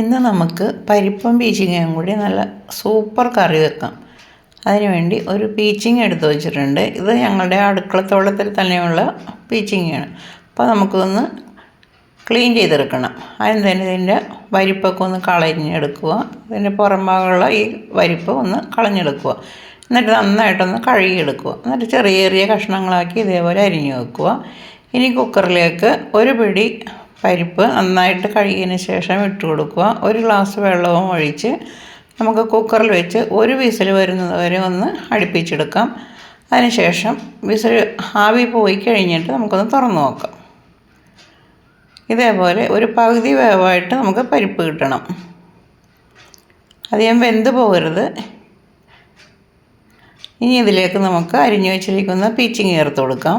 ഇന്ന് നമുക്ക് പരിപ്പും പീച്ചിങ്ങയും കൂടി നല്ല സൂപ്പർ കറി വെക്കാം. അതിനുവേണ്ടി ഒരു പീച്ചിങ്ങ എടുത്തു വച്ചിട്ടുണ്ട്. ഇത് ഞങ്ങളുടെ അടുക്കളത്തോളത്തിൽ തന്നെയുള്ള പീച്ചിങ്ങയാണ് അപ്പോൾ നമുക്കൊന്ന് ക്ലീൻ ചെയ്തെടുക്കണം. അതിന് തന്നെ ഇതിന്റെ വരിപ്പൊക്കെ ഒന്ന് കളഞ്ഞെടുക്കുക. ഇതിന്റെ ഭാഗമുള്ള ഈ വരിപ്പ് ഒന്ന് കളഞ്ഞെടുക്കുക. എന്നിട്ട് നന്നായിട്ടൊന്ന് കഴുകിയെടുക്കുക. എന്നിട്ട് ചെറിയ ചെറിയ കഷ്ണങ്ങളാക്കി ഇതേപോലെ അരിഞ്ഞു വെക്കുക. ഇനി കുക്കറിലേക്ക് ഒരു പിടി പരിപ്പ് നന്നായിട്ട് കഴുകിയതിന് ശേഷം ഇട്ട് കൊടുക്കുക. ഒരു ഗ്ലാസ് വെള്ളവും ഒഴിച്ച് നമുക്ക് കുക്കറിൽ വെച്ച് ഒരു വിസിൽ വരുന്നത് വരെ ഒന്ന് അടുപ്പിച്ചെടുക്കാം. അതിനുശേഷം വിസിൽ ആവി പോയി കഴിഞ്ഞിട്ട് നമുക്കൊന്ന് തുറന്നു നോക്കാം. ഇതേപോലെ ഒരു പകുതി വേവായിട്ട് നമുക്ക് പരിപ്പ് കിട്ടണം. അധികം വെന്ത് പോകരുത്. ഇനി ഇതിലേക്ക് നമുക്ക് അരിഞ്ഞു വെച്ചിരിക്കുന്ന പീച്ചിങ് ചേർത്ത് കൊടുക്കാം.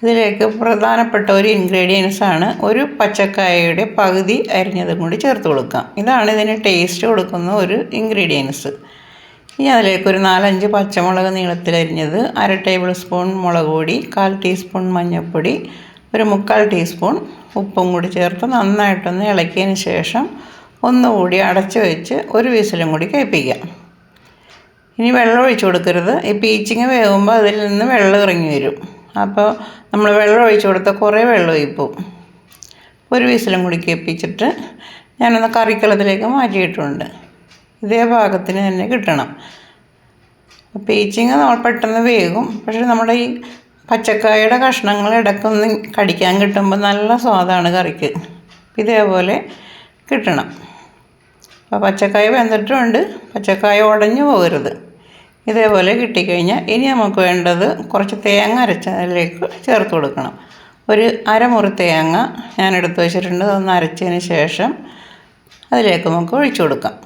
ഇതിലേക്ക് പ്രധാനപ്പെട്ട ഒരു ഇൻഗ്രീഡിയൻസ് ആണ് ഒരു പച്ചക്കായയുടെ പകുതി അരിഞ്ഞതും കൂടി ചേർത്ത് കൊടുക്കാം ഇതാണ് ഇതിന് ടേസ്റ്റ് കൊടുക്കുന്ന ഒരു ഇൻഗ്രീഡിയൻസ് ഇനി അതിലേക്ക് ഒരു നാലഞ്ച് പച്ചമുളക് നീളത്തിലരിഞ്ഞത് അര ടേബിൾ സ്പൂൺ മുളക് പൊടി കാൽ ടീസ്പൂൺ മഞ്ഞൾപ്പൊടി ഒരു മുക്കാൽ ടീസ്പൂൺ ഉപ്പും കൂടി ചേർത്ത് നന്നായിട്ടൊന്ന് ഇളക്കിയതിന് ശേഷം ഒന്നുകൂടി അടച്ചു വെച്ച് ഒരു വിസിലും കൂടി കേൾപ്പിക്കാം ഇനി വെള്ളം ഒഴിച്ചു കൊടുക്കരുത്. ഈ പീച്ചിങ് വേകുമ്പോൾ അതിൽ നിന്ന് വെള്ളം ഇറങ്ങി വരും. അപ്പോൾ നമ്മൾ വെള്ളം ഒഴിച്ചു കൊടുത്താൽ കുറേ വെള്ളം ഒഴിപ്പോവും ഒരു വിസിലും കൂടി കേൾപ്പിച്ചിട്ട് ഞാനൊന്ന് കറിക്കളത്തിലേക്ക് മാറ്റിയിട്ടുണ്ട്. ഇതേ ഭാഗത്തിന് തന്നെ കിട്ടണം. പീച്ചിങ് നമ്മൾ പെട്ടെന്ന് വേകും. പക്ഷേ നമ്മുടെ ഈ പച്ചക്കായയുടെ കഷ്ണങ്ങൾ ഇടക്കൊന്ന് കടിക്കാൻ കിട്ടുമ്പോൾ നല്ല സ്വാദാണ് കറിക്ക്. ഇതേപോലെ കിട്ടണം. അപ്പോൾ പച്ചക്കായ വെന്തിട്ടുമുണ്ട് പച്ചക്കായ ഉടഞ്ഞു പോകരുത്. ഇതേപോലെ കിട്ടിക്കഴിഞ്ഞാൽ ഇനി നമുക്ക് വേണ്ടത് കുറച്ച് തേങ്ങ അരച്ചതിലേക്ക് ചേർത്ത് കൊടുക്കണം. ഒരു അരമുറി തേങ്ങ ഞാൻ എടുത്ത് വെച്ചിട്ടുണ്ട്. അതൊന്ന് അരച്ചതിന് ശേഷം അതിലേക്ക് നമുക്ക് ഒഴിച്ചു കൊടുക്കാം.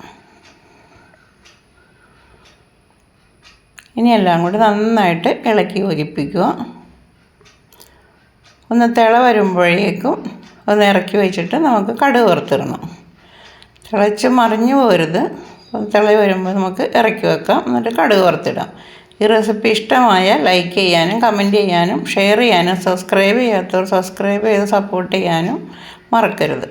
ഇനി എല്ലാം കൂടി നന്നായിട്ട് ഇളക്കി യോജിപ്പിക്കുക. ഒന്ന് തിള വരുമ്പോഴേക്കും ഒന്ന് ഇറക്കി വെച്ചിട്ട് നമുക്ക് കടുക് വറുത്തിടണം. തിളച്ച് മറിഞ്ഞു പോരുത്. തിള വരുമ്പോൾ നമുക്ക് ഇറക്കി വെക്കാം. എന്നിട്ട് കടുക് വറുത്തിടാം. ഈ റെസിപ്പി ഇഷ്ടമായ ലൈക്ക് ചെയ്യാനും കമന്റ് ചെയ്യാനും ഷെയർ ചെയ്യാനും സബ്സ്ക്രൈബ് ചെയ്യാത്തവർ സബ്സ്ക്രൈബ് ചെയ്ത് സപ്പോർട്ട് ചെയ്യാനും മറക്കരുത്.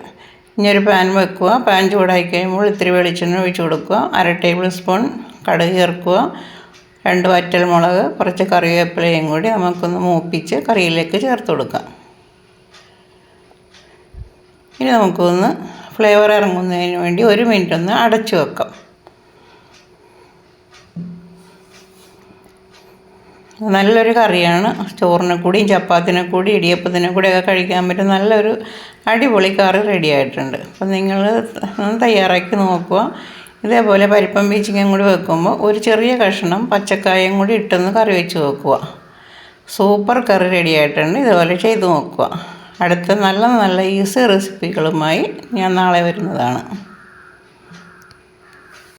ഇനി ഒരു പാൻ വെക്കുക. പാൻ ചൂടായി കഴിയുമ്പോൾ ഇത്തിരി വെളിച്ചെണ്ണ ഒഴിച്ച് കൊടുക്കുക. അര ടേബിൾ സ്പൂൺ കടുക് ചേർക്കുക. രണ്ട് വറ്റൽ മുളക് കുറച്ച് കറിവേപ്പിലയും കൂടി നമുക്കൊന്ന് മൂപ്പിച്ച് കറിയിലേക്ക് ചേർത്ത് കൊടുക്കാം. ഇനി നമുക്കൊന്ന് ഫ്ലേവർ ഇറങ്ങുന്നതിന് വേണ്ടി ഒരു മിനിറ്റ് ഒന്ന് അടച്ചു വെക്കാം. നല്ലൊരു കറിയാണ്. ചോറിനെ കൂടിയും ചപ്പാത്തിനെ കൂടി ഇടിയപ്പത്തിനെ കൂടിയൊക്കെ കഴിക്കാൻ പറ്റും നല്ലൊരു അടിപൊളി കറി റെഡി ആയിട്ടുണ്ട്. അപ്പം നിങ്ങൾ തയ്യാറാക്കി നോക്കുക. ഇതേപോലെ പരിപ്പം ബീച്ചിങ്ങും കൂടി വെക്കുമ്പോൾ ഒരു ചെറിയ കഷ്ണം പച്ചക്കായും കൂടി ഇട്ടൊന്ന് കറി വെച്ച് വെക്കുക. സൂപ്പർ കറി റെഡി ആയിട്ടുണ്ട്. ഇതുപോലെ ചെയ്ത് നോക്കുക. അടുത്ത നല്ല നല്ല ഈസി റെസിപ്പികളുമായി ഞാൻ നാളെ വരുന്നതാണ്.